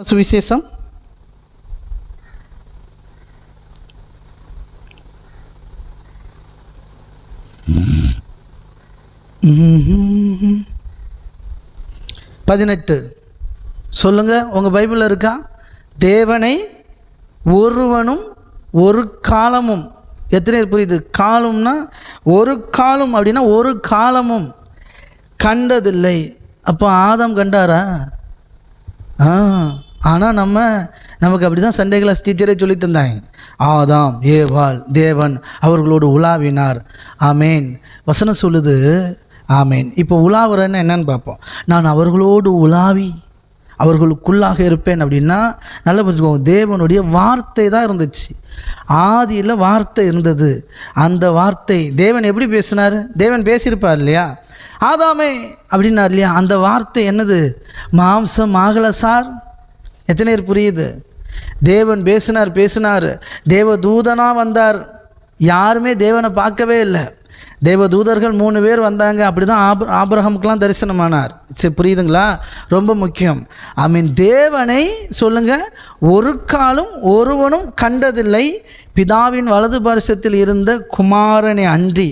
சுவிசேஷம்? பதினெட்டு. சொல்லுங்க உங்க பைபிளில் இருக்கா? தேவனை ஒருவனும் ஒரு காலமும். எத்தனை புரியுது? காலம்னா ஒரு காலம் அப்படின்னா ஒரு காலமும் கண்டதில்லை. அப்போ ஆதம் கண்டாரா? ஆ. ஆனால் நம்ம நமக்கு அப்படி தான் சண்டே கிளாஸ் டீச்சரே சொல்லி தந்தாங்க. ஆதாம் ஏவாள் தேவன் அவர்களோடு உலாவினார். ஆமேன். வசனம் சொல்லுது ஆமேன். இப்போ உலாவுறன்னு என்னன்னு பார்ப்போம். நான் அவர்களோடு உலாவி அவர்களுக்குள்ளாக இருப்பேன் அப்படின்னா நல்லா புரிஞ்சுக்கோங்க தேவனுடைய வார்த்தை தான் இருந்துச்சு. ஆதியில் வார்த்தை இருந்தது. அந்த வார்த்தை தேவன் எப்படி பேசினார்? தேவன் பேசியிருப்பார் இல்லையா? ஆதாமே அப்படின்னார் இல்லையா? அந்த வார்த்தை என்னது? மாம்சம் ஆகலை சார். எத்தனை பேர் புரியுது? தேவன் பேசினார் பேசினார். தேவ தூதனாக வந்தார். யாருமே தேவனை பார்க்கவே இல்லை. தேவ தூதர்கள் மூணு பேர் வந்தாங்க. அப்படி தான் ஆப் ஆபிரகமுக்கெல்லாம் தரிசனமானார். சரி புரியுதுங்களா? ரொம்ப முக்கியம். ஐ மீன் தேவனை சொல்லுங்கள் ஒரு காலம் ஒருவனும் கண்டதில்லை. பிதாவின் வலது பரிசத்தில் இருந்த குமாரனை அன்றி.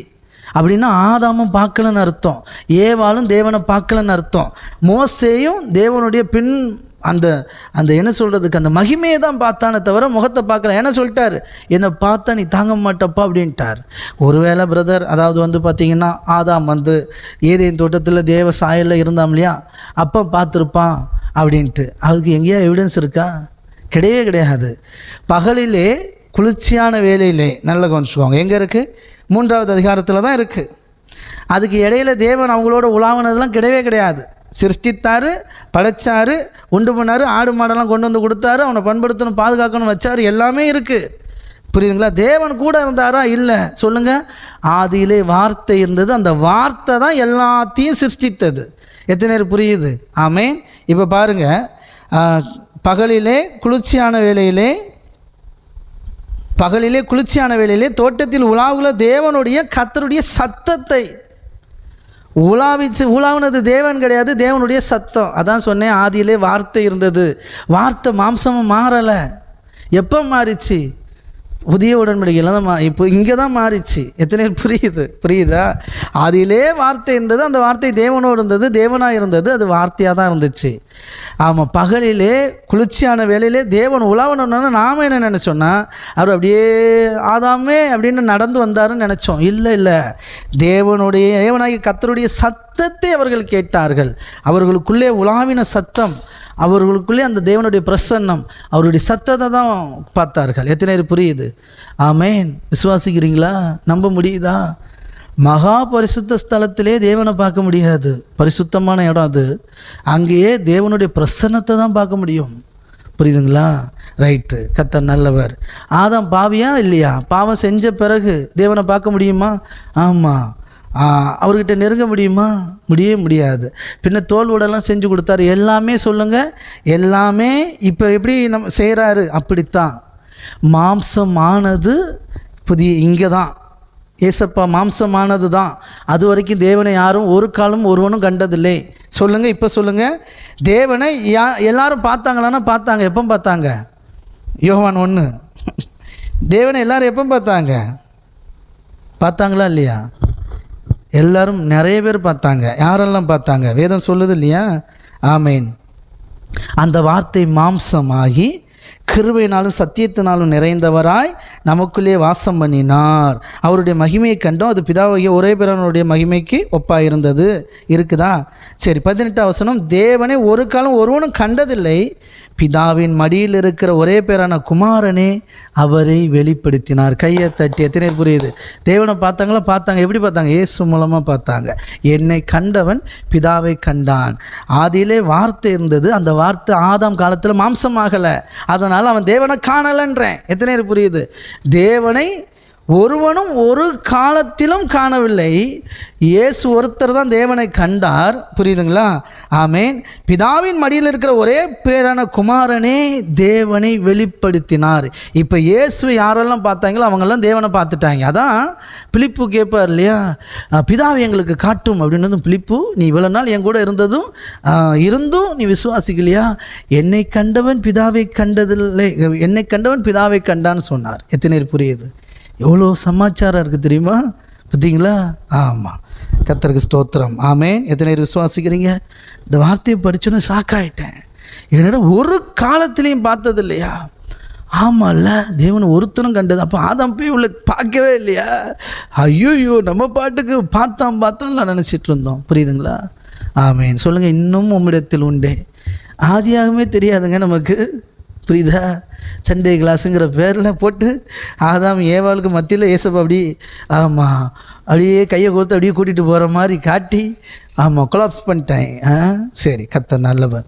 அப்படின்னா ஆதாமும் பார்க்கலன்னு அர்த்தம். ஏவாளும் தேவனை பார்க்கலன்னு அர்த்தம். மோசேயும் தேவனுடைய பின் அந்த அந்த என்ன சொல்கிறதுக்கு அந்த மகிமையை தான் பார்த்தானே தவிர முகத்தை பார்க்கல. என்ன சொல்லிட்டார்? என்னை பார்த்தா நீ தாங்க மாட்டப்பா அப்படின்ட்டார். ஒருவேளை பிரதர் அதாவது வந்து பார்த்தீங்கன்னா ஆதாம் வந்து ஏதேன் தோட்டத்தில் தேவ சாயலில் இருந்தாம் இல்லையா? அப்போ பார்த்துருப்பான் அப்படின்ட்டு. அதுக்கு எங்கேயா எவிடன்ஸ் இருக்கா? கிடையவே கிடையாது. பகலிலே குளிர்ச்சியான வேலையிலே நல்ல கவனிச்சுக்கோங்க. எங்கே இருக்குது மூன்றாவது அதிகாரத்தில் தான் இருக்குது அதுக்கு இடையில தேவன் அவங்களோட உலாவினதெல்லாம் கிடையவே கிடையாது. சிருஷ்டித்தார் படைச்சாரு உண்டு பண்ணார் ஆடு மாடெல்லாம் கொண்டு வந்து கொடுத்தாரு அவனை பண்படுத்தணும் பாதுகாக்கணும் வச்சார் எல்லாமே இருக்குது புரியுதுங்களா? தேவன் கூட இருந்தாரா? இல்லை. சொல்லுங்கள் ஆதியிலே வார்த்தை இருந்தது. அந்த வார்த்தை தான் எல்லாத்தையும் சிருஷ்டித்தது. எத்தனை பேர் புரியுது? ஆமேன். இப்போ பாருங்கள் பகலிலே குளிர்ச்சியான வேலையிலே பகலிலே குளிர்ச்சியான வேலையிலே தோட்டத்தில் உலாவுல தேவனுடைய கத்தருடைய சத்தத்தை உலாவிச்சு உலாவினது தேவன் கிடையாது தேவனுடைய சத்தம். அதான் சொன்னேன் ஆதியிலே வார்த்தை இருந்தது. வார்த்தை மாம்சமும் மாறலை. எப்போ மாறிச்சு? புதிய உடன்படிக்கையில் தான் மா இப்போ இங்கே தான் மாறிச்சு. எத்தனை புரியுது? புரியுதா? அதிலே வார்த்தை இருந்தது அந்த வார்த்தை தேவனோடு இருந்தது தேவனாக இருந்தது அது வார்த்தையாக தான் இருந்துச்சு. ஆமாம் பகலிலே குளிர்ச்சியான வேலையிலே தேவன் உலாவணுன்னு நாம் என்ன நினச்சோன்னா அவர் அப்படியே ஆதாமே அப்படின்னு நடந்து வந்தாருன்னு நினச்சோம். இல்லை இல்லை. தேவனுடைய தேவனாகி கத்தருடைய சத்தத்தை அவர்கள் கேட்டார்கள். அவர்களுக்குள்ளே உலாவின சத்தம். அவர்களுக்குள்ளே அந்த தேவனுடைய பிரசன்னம் அவருடைய சத்தத்தை தான் பார்த்தார்கள். எத்தனை பேர் புரியுது? ஆமேன். விசுவாசிக்கிறீங்களா? நம்ப முடியுதா? மகா பரிசுத்த ஸ்தலத்திலே தேவனை பார்க்க முடியாது. பரிசுத்தமான இடம் அது. அங்கேயே தேவனுடைய பிரசன்னத்தை தான் பார்க்க முடியும். புரியுதுங்களா? ரைட்டு கத்தர் நல்லவர். ஆதாம் பாவியா இல்லையா? பாவம் செஞ்ச பிறகு தேவனை பார்க்க முடியுமா? ஆமாம் அவர்கிட்ட நெருங்க முடியுமா? முடியவே முடியாது. பின்ன தோல்வோடெல்லாம் செஞ்சு கொடுத்தாரு. எல்லாமே சொல்லுங்கள் எல்லாமே இப்போ எப்படி நம்ம செய்கிறாரு அப்படித்தான். மாம்சமானது புதிய இங்கே தான் ஏசப்பா மாம்சமானது தான் அது வரைக்கும் தேவனை யாரும் ஒரு காலம் ஒருவனும் கண்டதில்லை. சொல்லுங்கள் இப்போ சொல்லுங்கள் தேவனை யா எல்லாரும் பார்த்தாங்களான்னா பார்த்தாங்க. எப்போ பார்த்தாங்க? யோவான் ஒன்று தேவனை எல்லாரும் எப்போ பார்த்தாங்க? பார்த்தாங்களா இல்லையா? எல்லாரும் நிறைய பேர் பார்த்தாங்க. யாரெல்லாம் பார்த்தாங்க? வேதம் சொல்லுது இல்லையா? ஆமேன். அந்த வார்த்தை மாம்சமாகி கிருபையினாலும் சத்தியத்தினாலும் நிறைந்தவராய் நமக்குள்ளே வாசம் பண்ணினார். அவருடைய மகிமையை கண்டோம். அது பிதாவாகிய ஒரே பிறனுடைய மகிமைக்கு ஒப்பாக இருந்தது இருக்குதா? சரி பதினெட்டாம் வசனம் தேவனை ஒரு காலம் ஒருவனும் கண்டதில்லை. பிதாவின் மடியில் இருக்கிற ஒரே பேரான குமாரனே அவரை வெளிப்படுத்தினார். கையை தட்டி எத்தனை புரியுது? தேவனை பார்த்தாங்களா? பார்த்தாங்க. எப்படி பார்த்தாங்க? இயேசு மூலமாக பார்த்தாங்க. என்னை கண்டவன் பிதாவை கண்டான். ஆதியிலே வார்த்தை இருந்தது. அந்த வார்த்தை ஆதாம் காலத்தில் மாம்சமாகலை. அதனால் அவன் தேவனை காணலைன்றேன். எத்தனை புரியுது? தேவனை ஒருவனும் ஒரு காலத்திலும் காணவில்லை. இயேசு ஒருத்தர் தான் தேவனை கண்டார். புரியுதுங்களா? ஆமேன். பிதாவின் மடியில் இருக்கிற ஒரே பேரான குமாரனே தேவனை வெளிப்படுத்தினார். இப்போ இயேசு யாரெல்லாம் பார்த்தாங்களோ அவங்கெல்லாம் தேவனை பார்த்துட்டாங்க. அதான் பிலிப்பு கேட்பார் இல்லையா? பிதாவை எங்களுக்கு காட்டும் அப்படின்னதும் பிலிப்பு நீ இவ்வளோ நாள் என் கூட இருந்ததும் இருந்தும் நீ விசுவாசிக்கலையா? என்னை கண்டவன் பிதாவை கண்டதில்லை. என்னை கண்டவன் பிதாவை கண்டான்னு சொன்னார். எத்தனை புரியுது? எவ்வளோ சமாச்சாரம் இருக்குது தெரியுமா? பார்த்தீங்களா? ஆமாம் கத்தருக்கு ஸ்தோத்திரம். ஆமேன். எத்தனை பேர் விசுவாசிக்கிறீங்க? இந்த வார்த்தையை படித்தோன்னு ஷாக் ஆகிட்டேன் என்னடா ஒரு காலத்திலையும் பார்த்தது இல்லையா ஆமாம்ல தேவன் ஒருத்தனும் கண்டது. அப்போ ஆதாம் போய் உள்ள பார்க்கவே இல்லையா? ஐயோயோ நம்ம பாட்டுக்கு பார்த்தான் பார்த்தாம்லாம் நினச்சிட்டு இருந்தோம். புரியுதுங்களா? ஆமேன். சொல்லுங்கள் இன்னும் உம்மிடத்தில் உண்டே. ஆதியாகவே தெரியாதுங்க நமக்கு. புரியுதா? சண்டே கிளாஸுங்கிற பேரில் போட்டு ஆதாம் ஏவாளுக்கு மத்தியில் ஏசப்பா அப்படி ஆமாம் அப்படியே கையை கொடுத்து அப்படியே கூட்டிகிட்டு போகிற மாதிரி காட்டி ஆமாம் கொலாப்ஸ் பண்ணிட்டேன். ஆ சரி கத்த நல்லவர்.